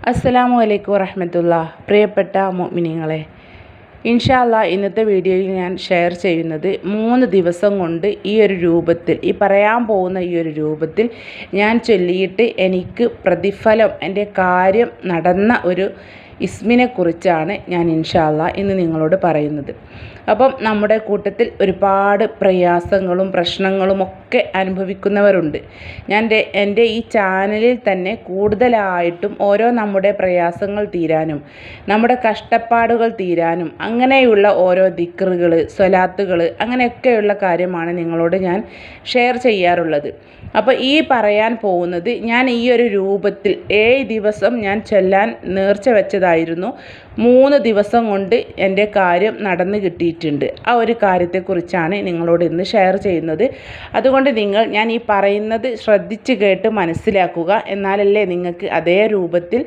അസ്സലാമു അലൈക്കും വറഹമത്തുള്ള പ്രിയപ്പെട്ട മോമിനിങ്ങളെ ഇൻഷാല്ല ഇന്നത്തെ വീഡിയോയിൽ ഞാൻ ഷെയർ ചെയ്യുന്നത് മൂന്ന് ദിവസം കൊണ്ട് ഈ ഒരു രൂപത്തിൽ ഈ പറയാൻ പോകുന്ന ഈ ഒരു രൂപത്തിൽ ഞാൻ ചൊല്ലിയിട്ട് എനിക്ക് പ്രതിഫലം എന്റെ കാര്യം നടന്ന ഒരു ഇസ്മിനെ കുറിച്ചാണ് ഞാൻ ഇൻഷാല്ല ഇന്ന് നിങ്ങളോട് പറയുന്നത്. അപ്പം നമ്മുടെ കൂട്ടത്തിൽ ഒരുപാട് പ്രയാസങ്ങളും പ്രശ്നങ്ങളും ഒക്കെ അനുഭവിക്കുന്നവരുണ്ട്. ഞാൻ എന്റെ ഈ ചാനലിൽ തന്നെ കൂടുതലായിട്ടും ഓരോ നമ്മുടെ പ്രയാസങ്ങൾ തീരാനും നമ്മുടെ കഷ്ടപ്പാടുകൾ തീരാനും അങ്ങനെയുള്ള ഓരോ ദിക്റുകൾ സ്വലാത്തുകൾ അങ്ങനെയൊക്കെയുള്ള കാര്യമാണ് നിങ്ങളോട് ഞാൻ ഷെയർ ചെയ്യാറുള്ളത്. അപ്പോൾ ഈ പറയാൻ പോകുന്നത് ഞാൻ ഈ ഒരു രൂപത്തിൽ ഏഴ് ദിവസം ഞാൻ ചൊല്ലാൻ നേർച്ച വെച്ചതായിരുന്നു മൂന്ന് ദിവസം കൊണ്ട് എന്റെ കാര്യം നടന്നു കിട്ടിയിട്ടുണ്ട്. ആ ഒരു കാര്യത്തെക്കുറിച്ചാണ് നിങ്ങളോട് ഇന്ന് ഷെയർ ചെയ്യുന്നത്. അതുകൊണ്ട് നിങ്ങൾ ഞാൻ ഈ പറയുന്നത് ശ്രദ്ധിച്ച് കേട്ട് മനസ്സിലാക്കുക. എന്നാലല്ലേ നിങ്ങൾക്ക് അതേ രൂപത്തിൽ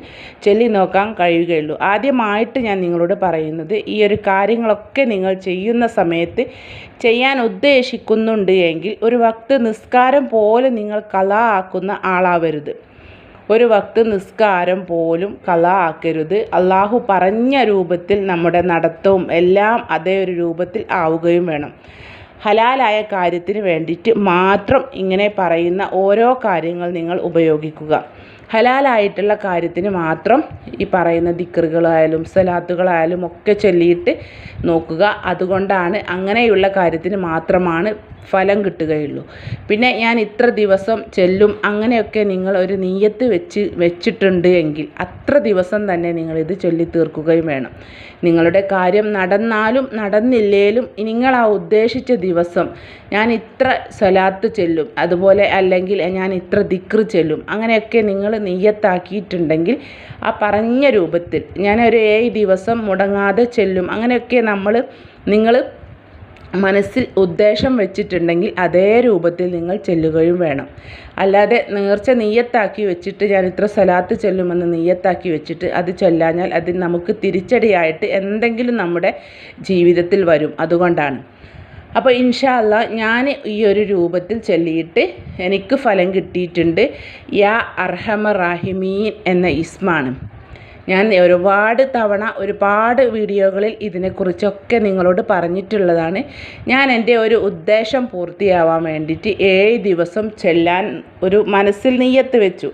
ചൊല്ലി നോക്കാൻ കഴിയുകയുള്ളൂ. ആദ്യമായിട്ട് ഞാൻ നിങ്ങളോട് പറയുന്നത് ഈ ഒരു കാര്യങ്ങളൊക്കെ നിങ്ങൾ ചെയ്യുന്ന സമയത്ത് ചെയ്യാൻ ഉദ്ദേശിക്കുന്നുണ്ട് എങ്കിൽ ഒരു വക്ത് നിസ്കാരം പോലെ നിങ്ങൾ കലാ ആക്കുന്ന ആളാവരുത്. ഒരു വക്ത് നിസ്കാരം പോലും കല ആക്കരുത്. അള്ളാഹു പറഞ്ഞ രൂപത്തിൽ നമ്മുടെ നടത്തവും എല്ലാം അതേ ഒരു രൂപത്തിൽ ആവുകയും വേണം. ഹലാലായ കാര്യത്തിന് വേണ്ടിയിട്ട് മാത്രം ഇങ്ങനെ പറയുന്ന ഓരോ കാര്യങ്ങൾ നിങ്ങൾ ഉപയോഗിക്കുക. ഹലാലായിട്ടുള്ള കാര്യത്തിന് മാത്രം ഈ പറയുന്ന ദിക്കറുകളായാലും സലാത്തുകളായാലും ഒക്കെ ചൊല്ലിയിട്ട് നോക്കുക. അതുകൊണ്ടാണ് അങ്ങനെയുള്ള കാര്യത്തിന് മാത്രമാണ് ഫലം കിട്ടുകയുള്ളൂ. പിന്നെ ഞാൻ ഇത്ര ദിവസം ചെല്ലും അങ്ങനെയൊക്കെ നിങ്ങൾ ഒരു നീയത്ത് വെച്ച് വെച്ചിട്ടുണ്ട് എങ്കിൽ അത്ര ദിവസം തന്നെ നിങ്ങൾ ഇത് ചൊല്ലി തീർക്കുകയും വേണം. നിങ്ങളുടെ കാര്യം നടന്നാലും നടന്നില്ലേലും നിങ്ങൾ ആ ഉദ്ദേശിച്ച ദിവസം ഞാൻ ഇത്ര സ്വലാത്ത് ചെല്ലും അതുപോലെ അല്ലെങ്കിൽ ഞാൻ ഇത്ര ദിക്ർ ചെല്ലും അങ്ങനെയൊക്കെ നിങ്ങൾ നീയത്താക്കിയിട്ടുണ്ടെങ്കിൽ ആ പറഞ്ഞ രൂപത്തിൽ ഞാനൊരു ഏഴ് ദിവസം മുടങ്ങാതെ ചെല്ലും അങ്ങനെയൊക്കെ നമ്മൾ നിങ്ങൾ മനസ്സിൽ ഉദ്ദേശം വെച്ചിട്ടുണ്ടെങ്കിൽ അതേ രൂപത്തിൽ നിങ്ങൾ ചെല്ലുകയും വേണം. അല്ലാതെ നേർച്ച നെയ്യത്താക്കി വെച്ചിട്ട് ഞാൻ ഇത്ര സ്ഥലത്ത് ചെല്ലുമെന്ന് നെയ്യത്താക്കി വെച്ചിട്ട് അത് ചൊല്ലാഞ്ഞാൽ അത് നമുക്ക് തിരിച്ചടിയായിട്ട് എന്തെങ്കിലും നമ്മുടെ ജീവിതത്തിൽ വരും. അതുകൊണ്ടാണ്. അപ്പോൾ ഇൻഷാല്ല ഞാൻ ഈ ഒരു രൂപത്തിൽ ചൊല്ലിയിട്ട് എനിക്ക് ഫലം കിട്ടിയിട്ടുണ്ട്. യാ അർഹമ റാഹിമീൻ എന്ന ഇസ്മാണ്. ഞാൻ ഒരുപാട് തവണ ഒരുപാട് വീഡിയോകളിൽ ഇതിനെക്കുറിച്ചൊക്കെ നിങ്ങളോട് പറഞ്ഞിട്ടുള്ളതാണ്. ഞാൻ എന്റെ ഒരു ഉദ്ദേശം പൂർത്തിയാവാൻ വേണ്ടിയിട്ട് ഏഴ് ദിവസം ചെല്ലാൻ ഒരു മനസ്സിൽ നെയ്യത്ത് വെച്ചു.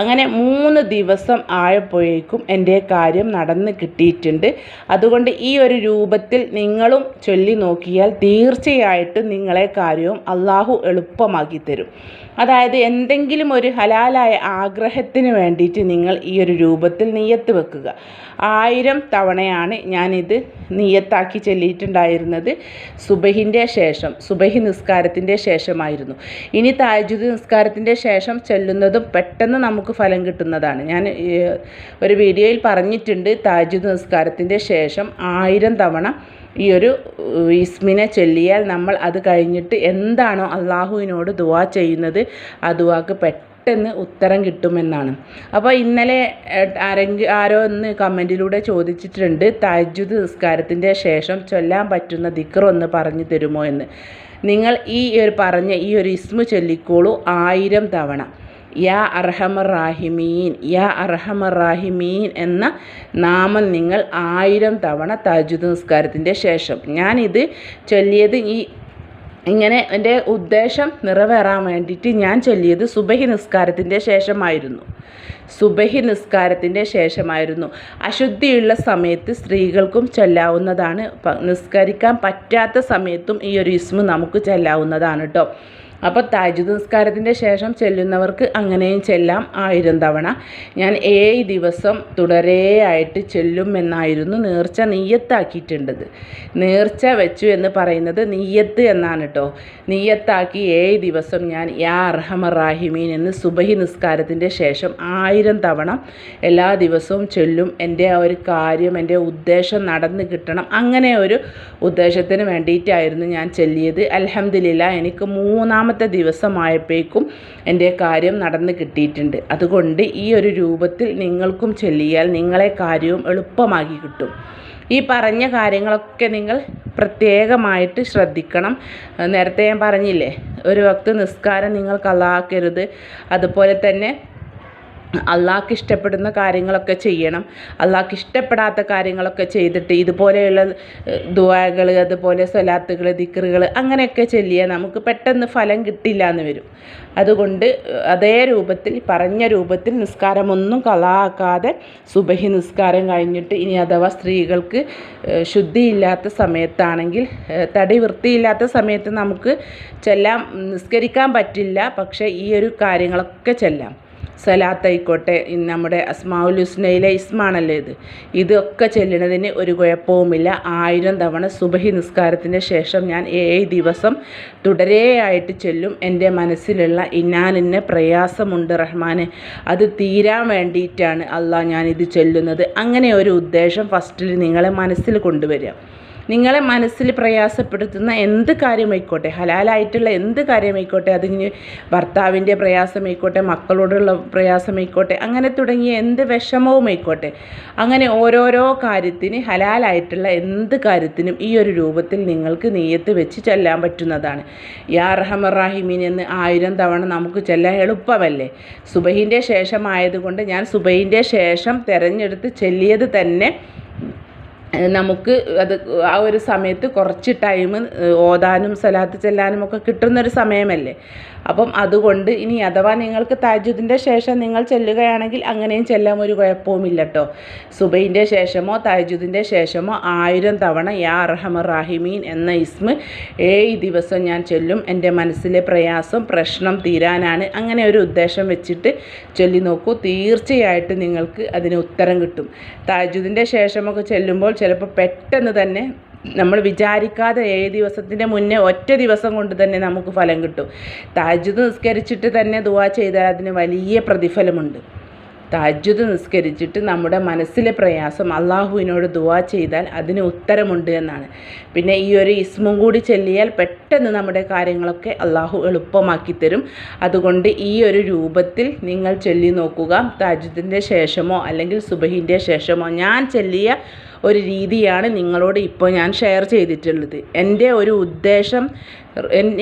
അങ്ങനെ മൂന്ന് ദിവസം ആയപ്പോഴേക്കും എന്റെ കാര്യം നടന്ന് കിട്ടിയിട്ടുണ്ട്. അതുകൊണ്ട് ഈ ഒരു രൂപത്തിൽ നിങ്ങളും ചൊല്ലി നോക്കിയാൽ തീർച്ചയായിട്ടും നിങ്ങളെ കാര്യവും അള്ളാഹു എളുപ്പമാക്കി തരും. അതായത് എന്തെങ്കിലും ഒരു ഹലാലായ ആഗ്രഹത്തിന് വേണ്ടിയിട്ട് നിങ്ങൾ ഈ ഒരു രൂപത്തിൽ നെയ്യത്ത് വെക്കുക. ആയിരം തവണയാണ് ഞാനിത് നിയത്താക്കി ചൊല്ലിയിട്ടുണ്ടായിരുന്നത്. സുബഹിന്റെ ശേഷം സുബഹി നിസ്കാരത്തിന്റെ ശേഷമായിരുന്നു. ഇനി താജുദ് നിസ്കാരത്തിന്റെ ശേഷം ചെല്ലുന്നതും പെട്ടെന്ന് നമുക്ക് ഫലം കിട്ടുന്നതാണ്. ഞാൻ ഒരു വീഡിയോയിൽ പറഞ്ഞിട്ടുണ്ട്. താജുദ് നിസ്കാരത്തിന്റെ ശേഷം ആയിരം തവണ ഈ ഒരു ഇസ്മിനെ ചൊല്ലിയാൽ നമ്മൾ അത് കഴിഞ്ഞിട്ട് എന്താണോ അള്ളാഹുവിനോട് ദുവാ ചെയ്യുന്നത് ആ ദുവാക്ക് പെട്ടെന്ന് ഉത്തരം കിട്ടുമെന്നാണ്. അപ്പോൾ ഇന്നലെ ആരെങ്കിലും ആരോ ഒന്ന് കമന്റിലൂടെ ചോദിച്ചിട്ടുണ്ട് താജ്ജുദ് നിസ്കാരത്തിന്റെ ശേഷം ചൊല്ലാൻ പറ്റുന്ന ദിക്ർ ഒന്ന് പറഞ്ഞു തരുമോ എന്ന്. നിങ്ങൾ ഈ ഒരു പറഞ്ഞ ഈ ഒരു ഇസ്മു ചൊല്ലിക്കോളൂ ആയിരം തവണ. യാ അർഹമർ റാഹിമീൻ യാ അർഹമർ റാഹിമീൻ എന്ന നാമം നിങ്ങൾ ആയിരം തവണ താജുദ് നിസ്കാരത്തിന്റെ ശേഷം. ഞാനിത് ചൊല്ലിയത് ഈ ഇങ്ങനെ എന്റെ ഉദ്ദേശം നിറവേറാൻ വേണ്ടിയിട്ട് ഞാൻ ചൊല്ലിയത് സുബഹി നിസ്കാരത്തിന്റെ ശേഷമായിരുന്നു. സുബഹി നിസ്കാരത്തിന്റെ ശേഷമായിരുന്നു. അശുദ്ധിയുള്ള സമയത്ത് സ്ത്രീകൾക്കും ചൊല്ലാവുന്നതാണ്. നിസ്കരിക്കാൻ പറ്റാത്ത സമയത്തും ഈ ഒരു ഇസ്മ നമുക്ക് ചൊല്ലാവുന്നതാണ് കേട്ടോ അപ്പോൾ താജ് നിസ്കാരത്തിന്റെ ശേഷം ചെല്ലുന്നവർക്ക് അങ്ങനെയും ചെല്ലാം ആയിരം തവണ. ഞാൻ ഏഴ് ദിവസം തുടരെയായിട്ട് ചെല്ലുമെന്നായിരുന്നു നേർച്ച നെയ്യത്താക്കിയിട്ടുണ്ടത്. നേർച്ച വെച്ചു എന്ന് പറയുന്നത് നെയ്യത്ത് എന്നാണ് കേട്ടോ നെയ്യത്താക്കി ഏഴ് ദിവസം ഞാൻ യാ അർഹമറാഹിമീൻ എന്ന് സുബഹി നിസ്കാരത്തിന്റെ ശേഷം ആയിരം തവണ എല്ലാ ദിവസവും ചൊല്ലും. എന്റെ ആ ഒരു കാര്യം എന്റെ ഉദ്ദേശം നടന്ന് കിട്ടണം. അങ്ങനെ ഒരു ഉദ്ദേശത്തിന് വേണ്ടിയിട്ടായിരുന്നു ഞാൻ ചൊല്ലിയത്. അലഹമില്ല എനിക്ക് മൂന്നാമത്തെ രണ്ടാമത്തെ ദിവസമായപ്പോഴേക്കും എന്റെ കാര്യം നടന്ന് കിട്ടിയിട്ടുണ്ട്. അതുകൊണ്ട് ഈ ഒരു രൂപത്തിൽ നിങ്ങൾക്കും ചൊല്ലിയാൽ നിങ്ങളെ കാര്യവും എളുപ്പമാക്കി കിട്ടും. ഈ പറഞ്ഞ കാര്യങ്ങളൊക്കെ നിങ്ങൾ പ്രത്യേകമായിട്ട് ശ്രദ്ധിക്കണം. നേരത്തെ ഞാൻ പറഞ്ഞില്ലേ ഒരു വക്ത് നിസ്കാരം നിങ്ങൾ കലാക്കരുത്. അതുപോലെ തന്നെ അള്ളാഹ്ക്ക് ഇഷ്ടപ്പെടുന്ന കാര്യങ്ങളൊക്കെ ചെയ്യണം. അള്ളാഹ്ക്ക് ഇഷ്ടപ്പെടാത്ത കാര്യങ്ങളൊക്കെ ചെയ്തിട്ട് ഇതുപോലെയുള്ള ദുവാകൾ അതുപോലെ സ്വലാത്തുകൾ ദിക്കറുകൾ അങ്ങനെയൊക്കെ ചൊല്ലിയാൽ നമുക്ക് പെട്ടെന്ന് ഫലം കിട്ടില്ല എന്ന് വരും. അതുകൊണ്ട് അതേ രൂപത്തിൽ പറഞ്ഞ രൂപത്തിൽ നിസ്കാരമൊന്നും കളാക്കാതെ സുബഹി നിസ്കാരം കഴിഞ്ഞിട്ട് ഇനി അഥവാ സ്ത്രീകൾക്ക് ശുദ്ധിയില്ലാത്ത സമയത്താണെങ്കിൽ തടി വൃത്തിയില്ലാത്ത സമയത്ത് നമുക്ക് ചെല്ലാം നിസ്കരിക്കാൻ പറ്റില്ല. പക്ഷേ ഈ ഒരു കാര്യങ്ങളൊക്കെ ചെല്ലാം. സലാത്തായിക്കോട്ടെ. നമ്മുടെ അസ്മാവുൽ ഹുസ്നയിലെ ഇസ്മാണല്ലേ ഇത്? ഇതൊക്കെ ചെല്ലണതിന് ഒരു കുഴപ്പവുമില്ല. ആയിരം തവണ സുബഹി നിസ്കാരത്തിന് ശേഷം ഞാൻ ഏഴ് ദിവസം തുടരെയായിട്ട് ചെല്ലും. എന്റെ മനസ്സിലുള്ള ഇന്നാനിന്നെ പ്രയാസമുണ്ട് റഹ്മാന്. അത് തീരാൻ വേണ്ടിയിട്ടാണ് അള്ളാഹ് ഞാനിത് ചെല്ലുന്നത്. അങ്ങനെ ഒരു ഉദ്ദേശം ഫസ്റ്റിൽ നിങ്ങളെ മനസ്സിൽ കൊണ്ടുവരിക. നിങ്ങളെ മനസ്സിൽ പ്രയാസപ്പെടുത്തുന്ന എന്ത് കാര്യമായിക്കോട്ടെ? ഹലാലായിട്ടുള്ള എന്ത് കാര്യമായിക്കോട്ടെ? അതിന് ഭർത്താവിന്റെ പ്രയാസമായിക്കോട്ടെ മക്കളോടുള്ള പ്രയാസമായിക്കോട്ടെ അങ്ങനെ തുടങ്ങിയ എന്ത് വിഷമവുമായിക്കോട്ടെ? അങ്ങനെ ഓരോരോ കാര്യത്തിന് ഹലാലായിട്ടുള്ള എന്ത് കാര്യത്തിനും ഈ ഒരു രൂപത്തിൽ നിങ്ങൾക്ക് നെയ്യത്ത് വെച്ച് ചെല്ലാൻ പറ്റുന്നതാണ്. യാ റഹമറാഹിമീൻ എന്ന് ആയിരം തവണ നമുക്ക് ചെല്ലാൻ എളുപ്പമല്ലേ? സുബഹിന്റെ ശേഷമായതുകൊണ്ട് ഞാൻ സുബഹിന്റെ ശേഷം തിരഞ്ഞെടുത്ത് ചെല്ലിയത് തന്നെ നമുക്ക് അത് ആ ഒരു സമയത്ത് കുറച്ച് ടൈം ഓതാനും സ്വലാത്ത് ചൊല്ലാനുമൊക്കെ കിട്ടുന്നൊരു സമയമല്ലേ? അപ്പം അതുകൊണ്ട് ഇനി അഥവാ നിങ്ങൾക്ക് താജുദിന്റെ ശേഷം നിങ്ങൾ ചെല്ലുകയാണെങ്കിൽ അങ്ങനെയും ചെല്ലാൻ ഒരു കുഴപ്പവുമില്ല കേട്ടോ സുബൈന്റെ ശേഷമോ താജുദിന്റെ ശേഷമോ ആയിരം തവണ യാ അർഹമർ റാഹിമീൻ എന്ന ഇസ്മ് ഏഴ് ദിവസം ഞാൻ ചൊല്ലും. എന്റെ മനസ്സിലെ പ്രയാസം പ്രശ്നം തീരാനാണ്. അങ്ങനെ ഒരു ഉദ്ദേശം വെച്ചിട്ട് ചൊല്ലി നോക്കൂ. തീർച്ചയായിട്ടും നിങ്ങൾക്ക് അതിന് ഉത്തരം കിട്ടും. താജുദിന്റെ ശേഷമൊക്കെ ചെല്ലുമ്പോൾ ചിലപ്പോൾ പെട്ടെന്ന് തന്നെ നമ്മൾ വിചാരിക്കാതെ ഏഴ് ദിവസത്തിന്റെ മുന്നേ ഒറ്റ ദിവസം കൊണ്ട് തന്നെ നമുക്ക് ഫലം കിട്ടും. താജ്ജുദ് നിസ്കരിച്ചിട്ട് തന്നെ ദുവാ ചെയ്താൽ അതിന് വലിയ പ്രതിഫലമുണ്ട്. താജ്ജുദ് നിസ്കരിച്ചിട്ട് നമ്മുടെ മനസ്സിലെ പ്രയാസം അള്ളാഹുവിനോട് ദുവാ ചെയ്താൽ അതിന് ഉത്തരമുണ്ട് എന്നാണ്. പിന്നെ ഈ ഒരു ഇസ്മും കൂടി ചെല്ലിയാൽ പെട്ടെന്ന് നമ്മുടെ കാര്യങ്ങളൊക്കെ അള്ളാഹു എളുപ്പമാക്കി തരും. അതുകൊണ്ട് ഈ ഒരു രൂപത്തിൽ നിങ്ങൾ ചൊല്ലി നോക്കുക. താജുദിന്റെ ശേഷമോ അല്ലെങ്കിൽ സുബഹിന്റെ ശേഷമോ ഞാൻ ചൊല്ലിയ ഒരു രീതിയാണ് നിങ്ങളോട് ഇപ്പോൾ ഞാൻ ഷെയർ ചെയ്തിട്ടുള്ളത്. എന്റെ ഒരു ഉദ്ദേശം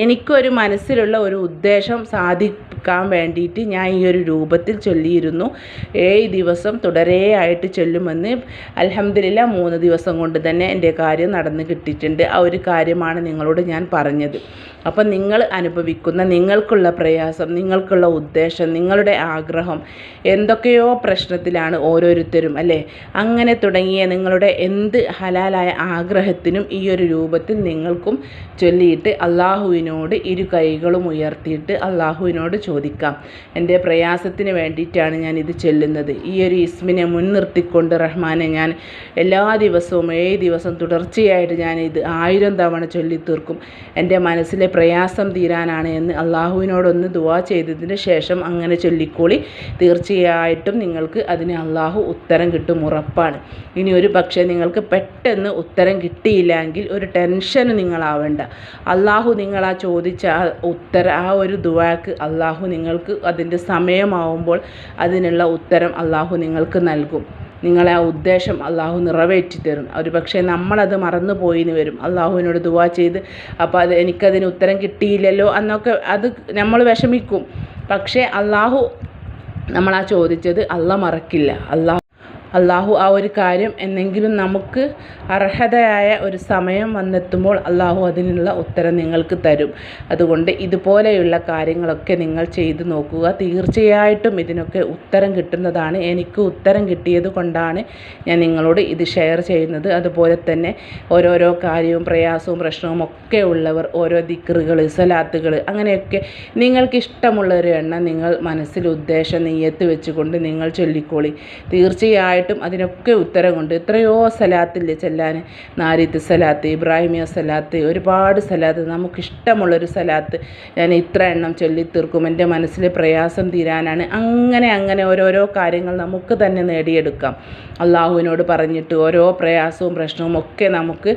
എനിക്കൊരു മനസ്സിലുള്ള ഒരു ഉദ്ദേശം സാധിക്കാൻ വേണ്ടിയിട്ട് ഞാൻ ഈ ഒരു രൂപത്തിൽ ചൊല്ലിയിരുന്നു. ഏഴ് ദിവസം തുടരെയായിട്ട് ചൊല്ലുമെന്ന് അലഹമ്മദില്ല മൂന്ന് ദിവസം കൊണ്ട് തന്നെ എന്റെ കാര്യം നടന്ന് കിട്ടിയിട്ടുണ്ട്. ആ ഒരു കാര്യമാണ് നിങ്ങളോട് ഞാൻ പറഞ്ഞത്. അപ്പം നിങ്ങൾ അനുഭവിക്കുന്ന നിങ്ങൾക്കുള്ള പ്രയാസം നിങ്ങൾക്കുള്ള ഉദ്ദേശം നിങ്ങളുടെ ആഗ്രഹം എന്തൊക്കെയോ പ്രശ്നത്തിലാണ് ഓരോരുത്തരും അല്ലേ? അങ്ങനെ തുടങ്ങിയ നിങ്ങളുടെ എന്ത് ഹലാലായ ആഗ്രഹത്തിനും ഈ ഒരു രൂപത്തിൽ നിങ്ങൾക്കും ചൊല്ലിയിട്ട് അള്ളാഹുവിനോട് ഇരു കൈകളും ഉയർത്തിയിട്ട് അള്ളാഹുവിനോട് ചോദിക്കാം. എന്റെ പ്രയാസത്തിന് വേണ്ടിയിട്ടാണ് ഞാൻ ഇത് ചൊല്ലുന്നത്. ഈ ഒരു ഇസ്മിനെ മുൻനിർത്തിക്കൊണ്ട് റഹ്മാനെ ഞാൻ എല്ലാ ദിവസവും ഏഴ് ദിവസം തുടർച്ചയായിട്ട് ഞാൻ ഇത് ആയിരം തവണ ചൊല്ലി തീർക്കും എന്റെ മനസ്സിലെ പ്രയാസം തീരാനാണ് എന്ന് അള്ളാഹുവിനോടൊന്ന് ദുവാ ചെയ്തതിന് ശേഷം അങ്ങനെ ചൊല്ലിക്കോളി. തീർച്ചയായിട്ടും നിങ്ങൾക്ക് അതിന് അള്ളാഹു ഉത്തരം കിട്ടും ഉറപ്പാണ്. ഇനി ഒരു പക്ഷേ നിങ്ങൾക്ക് പെട്ടെന്ന് ഉത്തരം കിട്ടിയില്ലെങ്കിൽ ഒരു ടെൻഷന് നിങ്ങളാവേണ്ട. അള്ളാഹു നിങ്ങൾ ആ ചോദിച്ച ആ ഉത്തര ആ ഒരു ദുവാക്ക് അള്ളാഹു നിങ്ങൾക്ക് അതിന്റെ സമയമാവുമ്പോൾ അതിനുള്ള ഉത്തരം അള്ളാഹു നിങ്ങൾക്ക് നൽകും. നിങ്ങളെ ആ ഉദ്ദേശം അള്ളാഹു നിറവേറ്റി തരും ഒരു പക്ഷേ നമ്മളത് മറന്നു പോയിന്ന് വരും. അള്ളാഹുവിനോട് ദുവാ ചെയ്ത് അപ്പോൾ അത് എനിക്കതിന് ഉത്തരം കിട്ടിയില്ലല്ലോ എന്നൊക്കെ അത് നമ്മൾ വിഷമിക്കും. പക്ഷേ അള്ളാഹു നമ്മളാ ചോദിച്ചത് അള്ള മറക്കില്ല. അള്ളാഹു അള്ളാഹു ആ ഒരു കാര്യം എന്നെങ്കിലും നമുക്ക് അർഹതയായ ഒരു സമയം വന്നെത്തുമ്പോൾ അള്ളാഹു അതിനുള്ള ഉത്തരം നിങ്ങൾക്ക് തരും. അതുകൊണ്ട് ഇതുപോലെയുള്ള കാര്യങ്ങളൊക്കെ നിങ്ങൾ ചെയ്തു നോക്കുക. തീർച്ചയായിട്ടും ഇതിനൊക്കെ ഉത്തരം കിട്ടുന്നതാണ്. എനിക്ക് ഉത്തരം കിട്ടിയത് കൊണ്ടാണ് ഞാൻ നിങ്ങളോട് ഇത് ഷെയർ ചെയ്യുന്നത്. അതുപോലെ തന്നെ ഓരോരോ കാര്യവും പ്രയാസവും പ്രശ്നവും ഒക്കെ ഉള്ളവർ ഓരോ ദിക്കറുകൾ സലാത്തുകൾ അങ്ങനെയൊക്കെ നിങ്ങൾക്ക് ഇഷ്ടമുള്ള എണ്ണം നിങ്ങൾ മനസ്സിൽ ഉദ്ദേശം നെയ്യത്ത് വെച്ചുകൊണ്ട് നിങ്ങൾ ചൊല്ലിക്കോളി. തീർച്ചയായിട്ടും തീർച്ചയായിട്ടും അതിനൊക്കെ ഉത്തരമുണ്ട് എത്രയോ സലാത്തില്ലേ ചെല്ലാൻ. നാരിത്ത് സലാത്ത് ഇബ്രാഹിമിയ സലാത്ത് ഒരുപാട് സലാത്ത്. നമുക്കിഷ്ടമുള്ളൊരു സലാത്ത് ഞാൻ ഇത്ര എണ്ണം ചൊല്ലിത്തീർക്കും. എന്റെ മനസ്സിലെ പ്രയാസം തീരാനാണ്. അങ്ങനെ അങ്ങനെ ഓരോരോ കാര്യങ്ങൾ നമുക്ക് തന്നെ നേടിയെടുക്കാം. അള്ളാഹുവിനോട് പറഞ്ഞിട്ട് ഓരോ പ്രയാസവും പ്രശ്നവും ഒക്കെ നമുക്ക്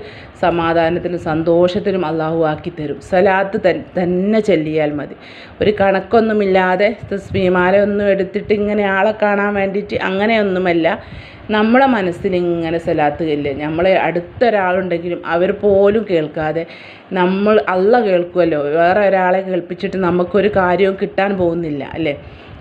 സമാധാനത്തിനും സന്തോഷത്തിനും അള്ളാഹു ആക്കി തരും. സലാത്ത് തന്നെ ചൊല്ലിയാൽ മതി. ഒരു കണക്കൊന്നുമില്ലാതെ തസ്മീമാല ഒന്നും എടുത്തിട്ട് ഇങ്ങനെ ആളെ കാണാൻ വേണ്ടിയിട്ട് അങ്ങനെയൊന്നുമല്ല. നമ്മളെ മനസ്സിൽ ഇങ്ങനെ സലാത്ത് കല്ല്. നമ്മളെ അടുത്തൊരാളുണ്ടെങ്കിലും അവർ പോലും കേൾക്കാതെ നമ്മൾ അള്ള കേൾക്കുമല്ലോ വേറെ ഒരാളെ കേൾപ്പിച്ചിട്ട് നമുക്കൊരു കാര്യവും കിട്ടാൻ പോകുന്നില്ല അല്ലേ?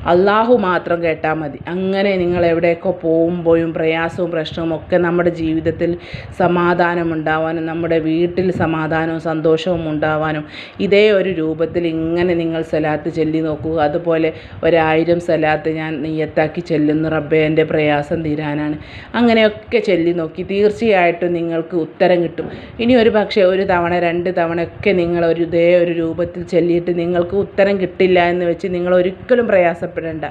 അള്ളാഹു മാത്രം കേട്ടാൽ മതി. അങ്ങനെ നിങ്ങൾ എവിടെയൊക്കെ പോകുമ്പോഴും പ്രയാസവും പ്രശ്നവും ഒക്കെ നമ്മുടെ ജീവിതത്തിൽ സമാധാനം ഉണ്ടാവാനും നമ്മുടെ വീട്ടിൽ സമാധാനവും സന്തോഷവും ഉണ്ടാവാനും ഇതേ ഒരു രൂപത്തിൽ ഇങ്ങനെ നിങ്ങൾ സലാത്ത് ചൊല്ലി നോക്കുക അതുപോലെ ഒരായിരം സലാത്ത് ഞാൻ നെയ്യത്താക്കി ചെല്ലുന്നു. റബ്ബേ എന്റെ പ്രയാസം തീരാനാണ്. അങ്ങനെയൊക്കെ ചൊല്ലി നോക്കി തീർച്ചയായിട്ടും നിങ്ങൾക്ക് ഉത്തരം കിട്ടും. ഇനി ഒരു പക്ഷേ ഒരു തവണ രണ്ട് തവണ ഒക്കെ നിങ്ങൾ ഒരു ഇതേ ഒരു രൂപത്തിൽ ചൊല്ലിയിട്ട് നിങ്ങൾക്ക് ഉത്തരം കിട്ടില്ല എന്ന് വെച്ച് നിങ്ങൾ ഒരിക്കലും പ്രയാസപ്പെടേണ്ട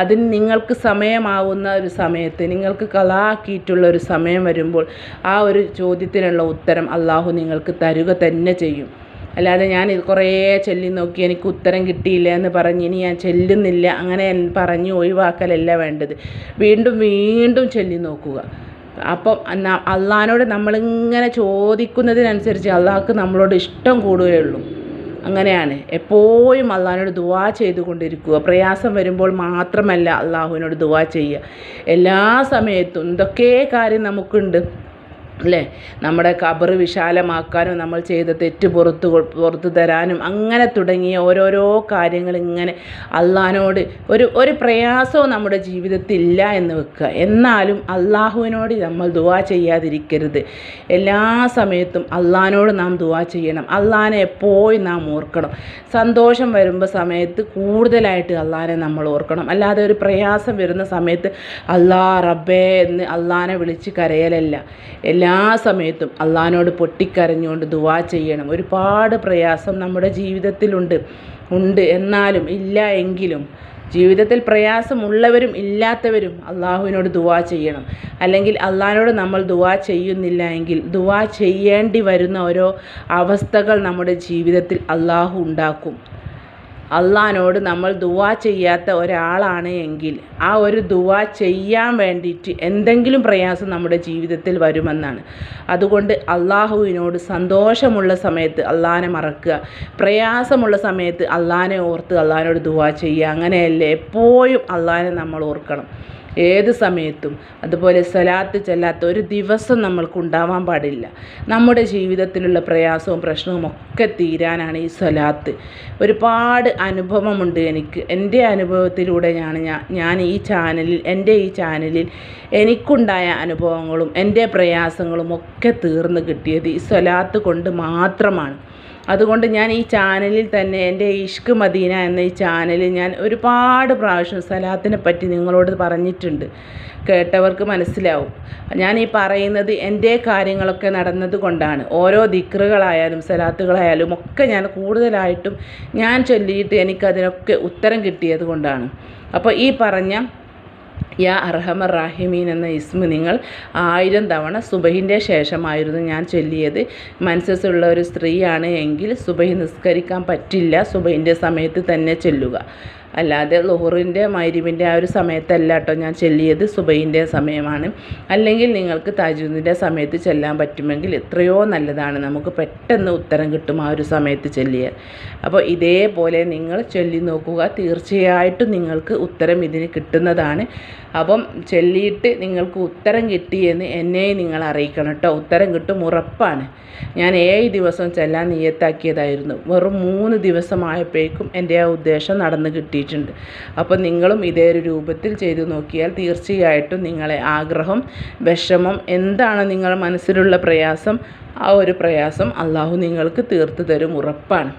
അതിന് നിങ്ങൾക്ക് സമയമാവുന്ന ഒരു സമയത്ത് നിങ്ങൾക്ക് കളാക്കിയിട്ടുള്ള ഒരു സമയം വരുമ്പോൾ ആ ഒരു ചോദ്യത്തിനുള്ള ഉത്തരം അള്ളാഹു നിങ്ങൾക്ക് തരുക തന്നെ ചെയ്യും. അല്ലാതെ ഞാൻ ഇത് കുറേ ചൊല്ലി നോക്കി എനിക്ക് ഉത്തരം കിട്ടിയില്ല എന്ന് പറഞ്ഞ് ഇനി ഞാൻ ചെല്ലുന്നില്ല. അങ്ങനെ പറഞ്ഞ് ഒഴിവാക്കലല്ല വേണ്ടത്. വീണ്ടും വീണ്ടും ചെല്ലി നോക്കുക. അപ്പം അള്ളഹാനോട് നമ്മളിങ്ങനെ ചോദിക്കുന്നതിനനുസരിച്ച് അള്ളാഹ്ക്ക് നമ്മളോട് ഇഷ്ടം കൂടുകയുള്ളൂ. അങ്ങനെയാണ്. എപ്പോഴും അള്ളാഹിനോട് ദുവാ ചെയ്തുകൊണ്ടിരിക്കുക. പ്രയാസം വരുമ്പോൾ മാത്രമല്ല അള്ളാഹുവിനോട് ദുവാ ചെയ്യുക. എല്ലാ സമയത്തും എന്തൊക്കെ കാര്യം നമുക്കുണ്ട് അല്ലേ? നമ്മുടെ ഖബർ വിശാലമാക്കാനും നമ്മൾ ചെയ്ത തെറ്റ് പുറത്ത് പുറത്ത് തരാനും അങ്ങനെ തുടങ്ങിയ ഓരോരോ കാര്യങ്ങൾ ഇങ്ങനെ അള്ളഹാനോട് ഒരു ഒരു പ്രയാസവും നമ്മുടെ ജീവിതത്തിൽ ഇല്ല എന്ന് വെക്കുക. എന്നാലും അള്ളാഹുവിനോട് നമ്മൾ ദുവാ ചെയ്യാതിരിക്കരുത്. എല്ലാ സമയത്തും അള്ളഹാനോട് നാം ദുവാ ചെയ്യണം. അള്ളഹാനെ എപ്പോഴും നാം ഓർക്കണം. സന്തോഷം വരുമ്പോൾ സമയത്ത് കൂടുതലായിട്ട് അള്ളഹാനെ നമ്മൾ ഓർക്കണം. അല്ലാതെ ഒരു പ്രയാസം വരുന്ന സമയത്ത് അള്ളാ റബ്ബേ എന്ന് അള്ളഹാനെ വിളിച്ച് കരയലല്ല. എല്ലാ എല്ലാ സമയത്തും അള്ളഹാനോട് പൊട്ടിക്കരഞ്ഞുകൊണ്ട് ദുവാ ചെയ്യണം. ഒരുപാട് പ്രയാസം നമ്മുടെ ജീവിതത്തിലുണ്ട്. ഉണ്ട്. എന്നാലും ഇല്ല എങ്കിലും ജീവിതത്തിൽ പ്രയാസമുള്ളവരും ഇല്ലാത്തവരും അള്ളാഹുവിനോട് ദുവാ ചെയ്യണം. അല്ലെങ്കിൽ അള്ളാഹിനോട് നമ്മൾ ദുവാ ചെയ്യുന്നില്ല എങ്കിൽ ദുവാ ചെയ്യേണ്ടി വരുന്ന ഓരോ അവസ്ഥകൾ നമ്മുടെ ജീവിതത്തിൽ അള്ളാഹു ഉണ്ടാക്കും. അള്ളഹാനോട് നമ്മൾ ദുവാ ചെയ്യാത്ത ഒരാളാണ് എങ്കിൽ ആ ഒരു ദുവാ ചെയ്യാൻ വേണ്ടിയിട്ട് എന്തെങ്കിലും പ്രയാസം നമ്മുടെ ജീവിതത്തിൽ വരുമെന്നാണ്. അതുകൊണ്ട് അള്ളാഹുവിനോട് സന്തോഷമുള്ള സമയത്ത് അള്ളഹാനെ മറക്കുക. പ്രയാസമുള്ള സമയത്ത് അള്ളഹാനെ ഓർത്ത് അള്ളഹാനോട് ദുവാ ചെയ്യുക. അങ്ങനെയല്ലേ എപ്പോഴും അള്ളഹാനെ നമ്മൾ ഓർക്കണം. ഏത് സമയത്തും. അതുപോലെ സ്വലാത്ത് ചെല്ലാത്ത ഒരു ദിവസം നമ്മൾക്ക് ഉണ്ടാവാൻ പാടില്ല. നമ്മുടെ ജീവിതത്തിലുള്ള പ്രയാസവും പ്രശ്നവും ഒക്കെ തീരാനാണ് ഈ സ്വലാത്ത് ഒരുപാട് അനുഭവമുണ്ട് എനിക്ക്. എന്റെ അനുഭവത്തിലൂടെയാണ് ഞാൻ ഞാൻ ഈ ചാനലിൽ എന്റെ ഈ ചാനലിൽ എനിക്കുണ്ടായ അനുഭവങ്ങളും എന്റെ പ്രയാസങ്ങളും ഒക്കെ തീർന്ന് കിട്ടിയത് ഈ സ്വലാത്ത് കൊണ്ട് മാത്രമാണ്. അതുകൊണ്ട് ഞാൻ ഈ ചാനലിൽ തന്നെ എന്റെ ഇഷ്ക് മദീന എന്ന ഈ ചാനലിൽ ഞാൻ ഒരുപാട് പ്രാവശ്യം സലാത്തിനെ പറ്റി നിങ്ങളോട് പറഞ്ഞിട്ടുണ്ട്. കേട്ടവർക്ക് മനസ്സിലാവും. ഞാൻ ഈ പറയുന്നത് എന്റെ കാര്യങ്ങളൊക്കെ നടന്നത് കൊണ്ടാണ്. ഓരോ ദിക്റുകളായാലും സലാത്തുകളായാലും ഒക്കെ ഞാൻ കൂടുതലായിട്ടും ഞാൻ ചൊല്ലിയിട്ട് എനിക്കതിനൊക്കെ ഉത്തരം കിട്ടിയത് കൊണ്ടാണ്. അപ്പോൾ ഈ പറഞ്ഞ യാ അർഹമർ റാഹിമീൻ എന്ന ഇസ്മ നിങ്ങൾ ആയിരം തവണ സുബഹിന്റെ ശേഷമായിരുന്നു ഞാൻ ചൊല്ലിയത്. മനസ്സുള്ള ഒരു സ്ത്രീയാണ് എങ്കിൽ സുബഹി നിസ്കരിക്കാൻ പറ്റില്ല. സുബഹിന്റെ സമയത്ത് തന്നെ ചൊല്ലുക. അല്ലാതെ ലുഹറിന്റെ മൈരിവിന്റെ ആ ഒരു സമയത്തല്ല കേട്ടോ ഞാൻ ചെല്ലിയത്. സുബൈന്റെ സമയമാണ്. അല്ലെങ്കിൽ നിങ്ങൾക്ക് താജുദിന്റെ സമയത്ത് ചെല്ലാൻ പറ്റുമെങ്കിൽ എത്രയോ നല്ലതാണ്. നമുക്ക് പെട്ടെന്ന് ഉത്തരം കിട്ടും ആ ഒരു സമയത്ത് ചെല്ലിയാൽ. അപ്പോൾ ഇതേപോലെ നിങ്ങൾ ചൊല്ലി നോക്കുക. തീർച്ചയായിട്ടും നിങ്ങൾക്ക് ഉത്തരം ഇതിന് കിട്ടുന്നതാണ്. അപ്പം ചൊല്ലിയിട്ട് നിങ്ങൾക്ക് ഉത്തരം കിട്ടിയെന്ന് എന്നെ നിങ്ങൾ അറിയിക്കണം കേട്ടോ. ഉത്തരം കിട്ടും ഉറപ്പാണ്. ഞാൻ ഏഴ് ദിവസം ചെല്ലാൻ നിയത്താക്കിയതായിരുന്നു. വെറും മൂന്ന് ദിവസമായപ്പോഴേക്കും എന്റെ ആ ഉദ്ദേശം നടന്ന് കിട്ടിയിട്ടുണ്ട് അപ്പോൾ നിങ്ങളും ഇതേ ഒരു രൂപത്തിൽ ചെയ്തു നോക്കിയാൽ തീർച്ചയായിട്ടും നിങ്ങളെ ആഗ്രഹം വിഷമം എന്താണ് നിങ്ങളുടെ മനസ്സിലുള്ള പ്രയാസം ആ ഒരു പ്രയാസം അള്ളാഹു നിങ്ങൾക്ക് തീർത്തു തരും ഉറപ്പാണ്.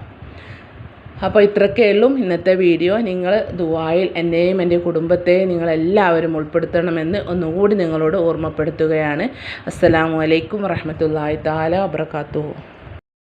അപ്പോൾ ഇത്രയൊക്കെ ഉള്ളൂ. ഇന്നത്തെ വീഡിയോ നിങ്ങൾ ദുബായിൽ എന്നെയും എന്റെ കുടുംബത്തെയും നിങ്ങളെല്ലാവരും ഉൾപ്പെടുത്തണമെന്ന് ഒന്നുകൂടി നിങ്ങളോട് ഓർമ്മപ്പെടുത്തുകയാണ്. അസ്സലാമു അലൈക്കും താല വബർക്കാത്തു